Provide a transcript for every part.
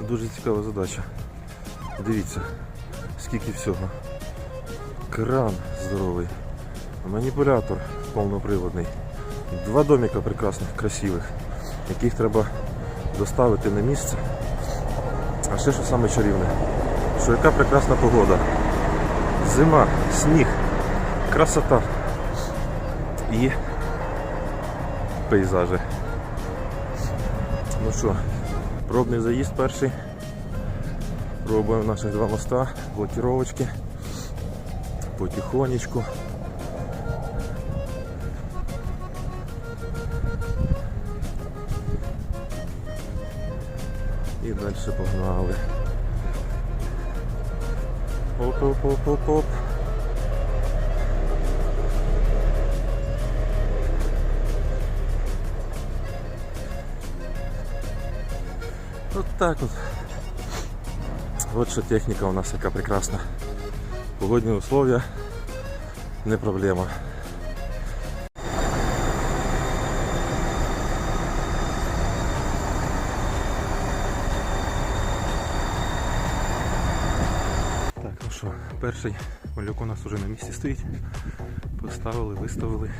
Дуже цікава задача. Дивіться, скільки всього. Кран здоровий, маніпулятор повноприводний, два домика прекрасних, красивих, яких треба доставити на місце. А ще що саме чарівне, що яка прекрасна погода. Зима, сніг, красота і пейзажі. Ну що, пробний заїзд перший. Пробуємо наших два моста, блокіровочки. Потихонечку. І далі погнали. Оп-оп-оп-оп-оп. Так от. От що техніка у нас яка прекрасна. Погодні условия не проблема. Так, ну що, перший малюк у нас вже на місці стоїть. Поставили, виставили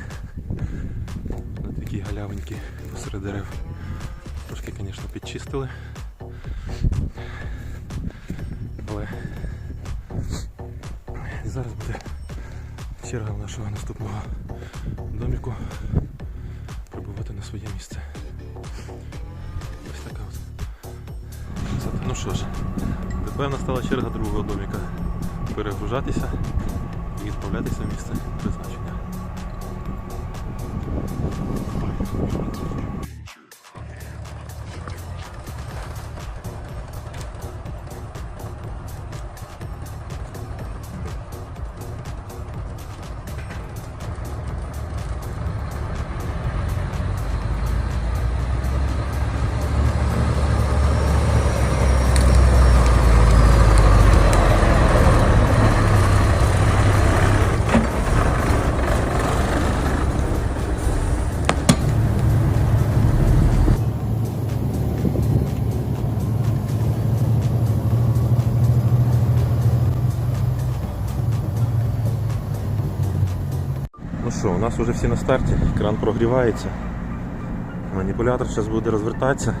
на такі галявинки посеред дерев. Трошки, звісно, підчистили. І зараз буде черга нашого наступного доміку прибувати на своє місце. Ось така от. Ну що ж, тепер настала черга другого доміка перегружатися і відправлятися в місце призначення. Ну що, у нас вже всі на старті, кран прогрівається. Маніпулятор зараз буде розвертатися,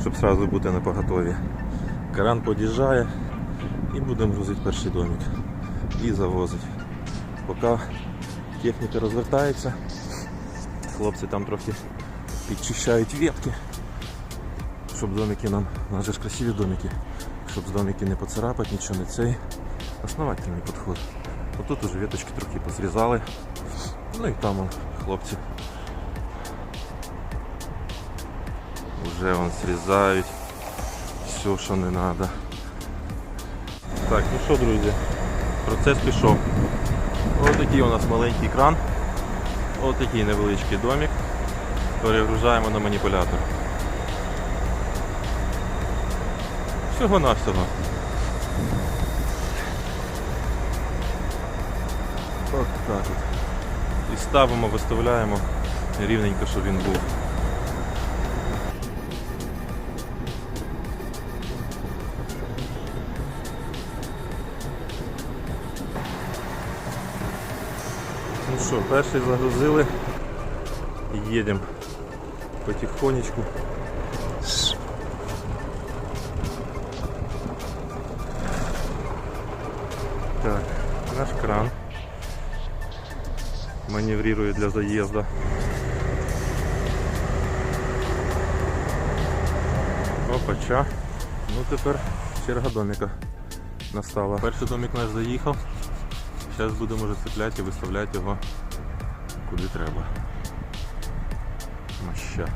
щоб одразу бути на поготові. Кран під'їжджає і будемо грузити перший домик. І завозити. Поки техніка розвертається, хлопці там трохи підчищають ветки, щоб домики нам, у нас же ж красиві домики, щоб з домики не поцарапати, нічого не цей. Основательний підход. Отут уже веточки трохи позрізали. Ну і там вон, хлопці. Уже вон срізають все, що не треба. Так, ну що, друзі, процес пішов. Ось такий у нас маленький кран. Ось такий невеличкий домик. Перегружаємо на маніпулятор. Всього навсього. От так от. І ставимо, виставляємо рівненько, щоб він був. Ну що, перший загрузили. Їдемо потихонечку. Так, наш кран маневрирует для заезда. Опача. Ну тепер черга домика настала. Перший домик наш заїхав. Зараз будемо вже цепляти і виставляти його куди треба. Моща.